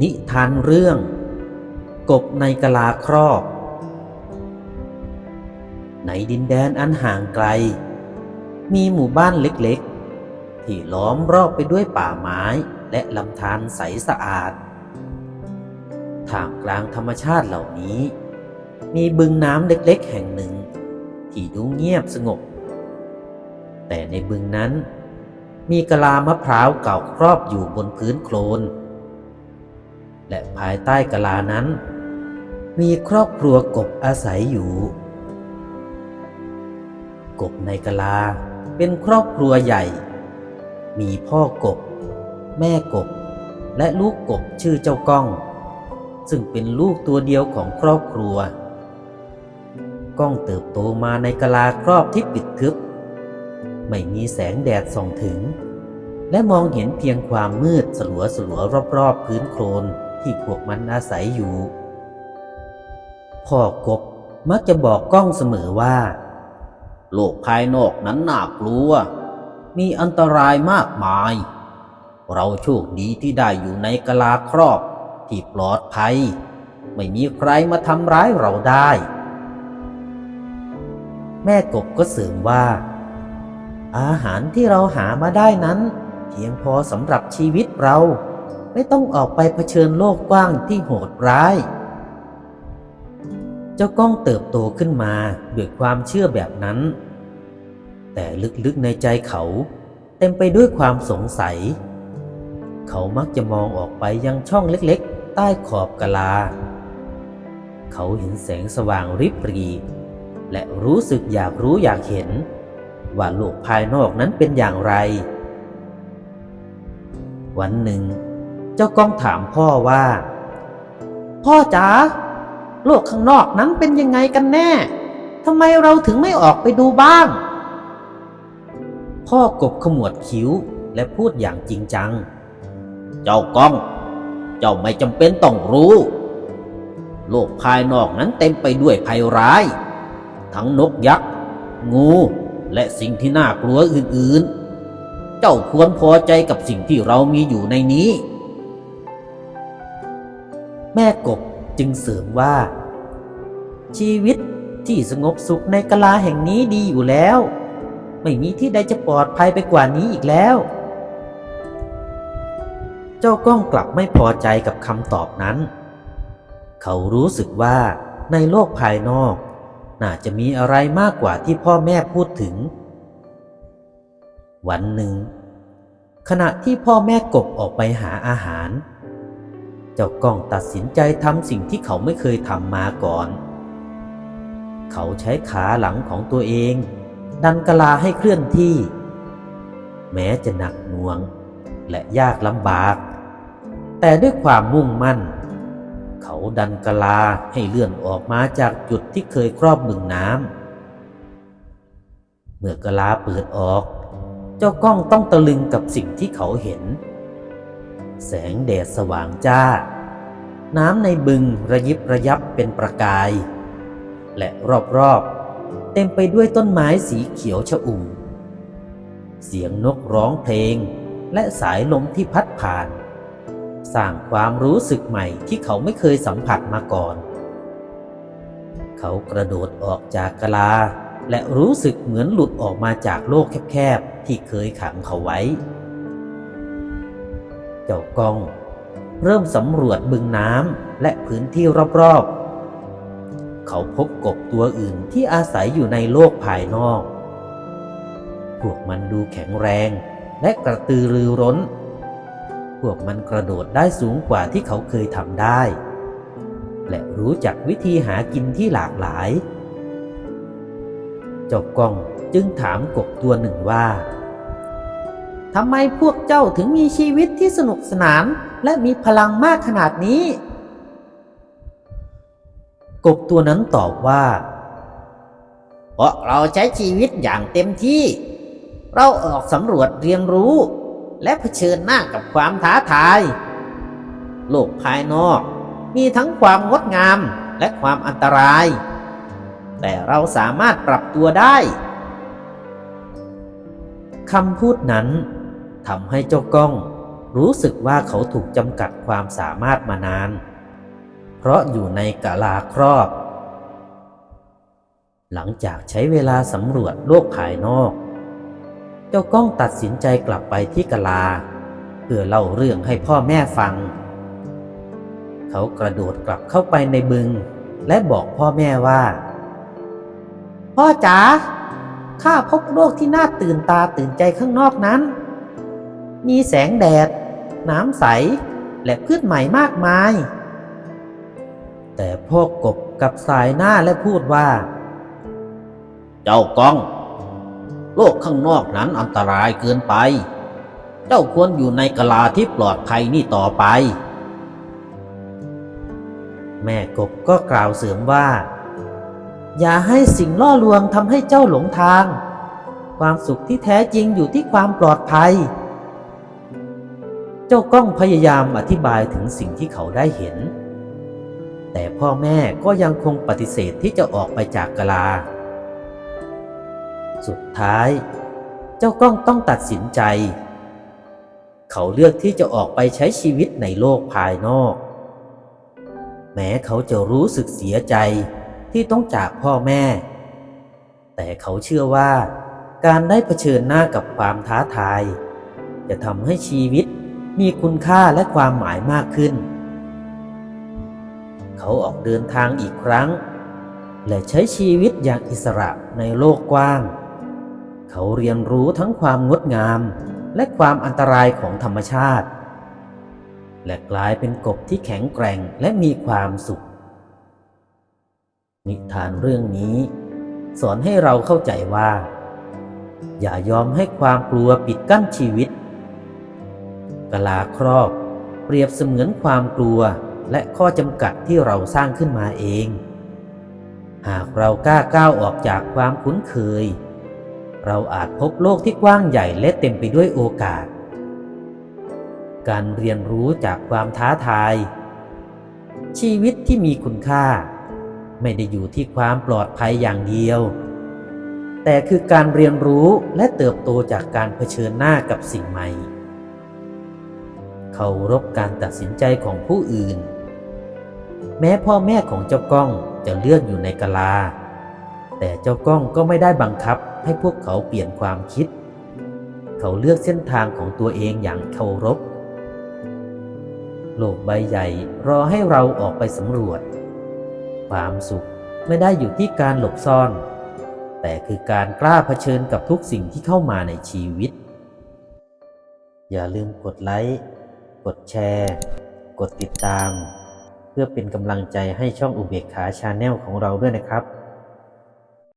นิทานเรื่อง กบในกะลาครอบ ในดินแดนอันห่างไกล มีหมู่บ้านเล็กๆ ที่ล้อมรอบไปด้วยป่าไม้และลำธารใสสะอาดท่ามกลางธรรมชาติเหล่านี้ มีบึงน้ำเล็กๆ แห่งหนึ่ง ที่ดูเงียบสงบ แต่ในบึงนั้น มีกะลามะพร้าวเก่าครอบอยู่บนพื้นโคลน และภายใต้กะลานั้น มีครอบครัวกบอาศัยอยู่ กบในกะลาเป็นครอบครัวใหญ่ มีพ่อกบ แม่กบ และลูกกบชื่อเจ้าก้อง ซึ่งเป็นลูกตัวเดียวของครอบครัว ก้องเติบโตมาในกะลาครอบที่ปิดทึบ ไม่มีแสงแดดส่องถึงและมองเห็นเพียงความมืดสลัวสลัวรอบๆ พื้นโคลน ที่พวกมันอาศัยอยู่ พ่อกบมักจะบอกกล้องเสมอว่า โลกภายนอกนั้นน่ากลัว มีอันตรายมากมาย เราโชคดีที่ได้อยู่ในกะลาครอบที่ปลอดภัย ไม่มีใครมาทำร้ายเราได้ แม่กบก็เสริมว่า อาหารที่เราหามาได้นั้น เพียงพอสำหรับชีวิตเรา ไม่ต้องออกไปเผชิญโลกกว้างที่โหดร้าย เจ้าก้องเติบโตขึ้นมาด้วยความเชื่อแบบนั้น แต่ลึกๆในใจเขาเต็มไปด้วยความสงสัย เขามักจะมองออกไปยังช่องเล็กๆ ใต้ขอบกะลา เขาเห็นแสงสว่างริบหรี และรู้สึกอยากรู้อยากเห็น ว่าโลกภายนอกนั้นเป็นอย่างไร วันหนึ่ง เจ้าก้องถามพ่อว่า พ่อจ๋าโลกข้างนอกนั้นเป็นยังไงกันแน่ทำไมเราถึงไม่ออกไปดูบ้าง พ่อกบขมวดคิ้วและพูดอย่างจริงจัง เจ้าก้อง เจ้าไม่จำเป็นต้องรู้ โลกภายนอกนั้นเต็มไปด้วยภัยร้าย ทั้งนกยักษ์ งูและสิ่งที่น่ากลัวอื่นๆ เจ้าควรพอใจกับสิ่งที่เรามีอยู่ในนี้ แม่กบจึงเสริมว่า ชีวิตที่สงบสุขในกะลาแห่งนี้ดีอยู่แล้ว ไม่มีที่ใดจะปลอดภัยไปกว่านี้อีกแล้ว เจ้าก้องกลับไม่พอใจกับคำตอบนั้น เขารู้สึกว่าในโลกภายนอก น่าจะมีอะไรมากกว่าที่พ่อแม่พูดถึง วันหนึ่ง ขณะที่พ่อแม่กบออกไปหาอาหาร เจ้าก้องตัดสินใจทำสิ่งที่เขาไม่เคยทำมาก่อน เขาใช้ขาหลังของตัวเอง ดันกะลาให้เคลื่อนที่ แม้จะหนักหน่วงและยากลำบาก แต่ด้วยความมุ่งมั่น เขาดันกะลาให้เลื่อนออกมาจากจุดที่เคยครอบบึงน้ำเมื่อกะลาเปิดออก เจ้าก้องต้องตะลึงกับสิ่งที่เขาเห็น แสงแดดสว่างจ้า น้ำในบึงระยิบระยับเป็นประกาย และรอบๆ เต็มไปด้วยต้นไม้สีเขียวชอุ่ม เสียงนกร้องเพลงและสายลมที่พัดผ่าน สร้างความรู้สึกใหม่ที่เขาไม่เคยสัมผัสมาก่อน เขากระโดดออกจากกะลาและรู้สึกเหมือนหลุดออกมาจากโลกแคบๆ ที่เคยขังเขาไว้ เจ้ากอง เริ่มสำรวจบึงน้ำและพื้นที่รอบๆ เขาพบกบตัวอื่นที่อาศัยอยู่ในโลกภายนอก พวกมันดูแข็งแรงและกระตือรือร้น พวกมันกระโดดได้สูงกว่าที่เขาเคยทำได้ และรู้จักวิธีหากินที่หลากหลาย เจ้ากองจึงถามกบตัวหนึ่งว่า ทำไมพวกเจ้าถึงมีชีวิตที่สนุกสนาน และมีพลังมากขนาดนี้ กบตัวนั้นตอบว่า เพราะเราใช้ชีวิตอย่างเต็มที่ เราออกสำรวจเรียนรู้ และเผชิญหน้ากับความท้าทาย โลกภายนอก มีทั้งความงดงามและความอันตราย แต่เราสามารถปรับตัวได้คำพูดนั้น ทำให้เจ้าก้อง รู้สึกว่าเขาถูกจำกัดความสามารถมานาน เพราะอยู่ในกะลาครอบ หลังจากใช้เวลาสำรวจโลกภายนอก เจ้าก้องตัดสินใจกลับไปที่กะลา เพื่อเล่าเรื่องให้พ่อแม่ฟัง เขากระโดดกลับเข้าไปในบึง และบอกพ่อแม่ว่า พ่อจ๋าข้าพบโลกที่น่าตื่นตาตื่นใจข้างนอกนั้น มีแสงแดด น้ำใส และพืชใหม่มากมาย แต่พ่อกบกับสายหน้าและพูดว่า เจ้ากอง โลกข้างนอกนั้นอันตรายเกินไป เจ้าควรอยู่ในกะลาที่ปลอดภัยนี่ต่อไป แม่กบก็กล่าวเสริมว่า อย่าให้สิ่งล่อลวงทำให้เจ้าหลงทางความสุขที่แท้จริงอยู่ที่ความปลอดภัย เจ้าก้องพยายามอธิบายถึงสิ่งที่เขาได้เห็น แต่พ่อแม่ก็ยังคงปฏิเสธที่จะออกไปจากกะลา สุดท้าย เจ้าก้องต้องตัดสินใจ เขาเลือกที่จะออกไปใช้ชีวิตในโลกภายนอก แม้เขาจะรู้สึกเสียใจที่ต้องจากพ่อแม่ แต่เขาเชื่อว่าการได้เผชิญหน้ากับความท้าทาย จะทำให้ชีวิต มีคุณค่าและความหมายมากขึ้น เขาออกเดินทางอีกครั้ง และใช้ชีวิตอย่างอิสระในโลกกว้าง เขาเรียนรู้ทั้งความงดงามและความอันตรายของธรรมชาติ และกลายเป็นกบที่แข็งแกร่งและมีความสุข นิทานเรื่องนี้ สอนให้เราเข้าใจว่า อย่ายอมให้ความกลัวปิดกั้นชีวิต กลาครอบ เปรียบเสมือนความกลัวและข้อจำกัดที่เราสร้างขึ้นมาเอง หากเรากล้าก้าวออกจากความคุ้นเคย เราอาจพบโลกที่กว้างใหญ่และเต็มไปด้วยโอกาส การเรียนรู้จากความท้าทาย ชีวิตที่มีคุณค่า ไม่ได้อยู่ที่ความปลอดภัยอย่างเดียว แต่คือการเรียนรู้และเติบโตจากการเผชิญหน้ากับสิ่งใหม่ เคารพการตัดสินใจของผู้อื่น แม้พ่อแม่ของเจ้าก้องจะเลือกอยู่ในกะลา แต่เจ้าก้องก็ไม่ได้บังคับให้พวกเขาเปลี่ยนความคิด เขาเลือกเส้นทางของตัวเองอย่างเคารพ โลกใบใหญ่รอให้เราออกไปสำรวจ ความสุขไม่ได้อยู่ที่การหลบซ่อน แต่คือการกล้าเผชิญกับทุกสิ่งที่เข้ามาในชีวิตอย่าลืมกดไลค์ กดแชร์ กดติดตาม เพื่อเป็นกำลังใจให้ช่องอุเบกขาชาแนลของเราด้วยนะครับ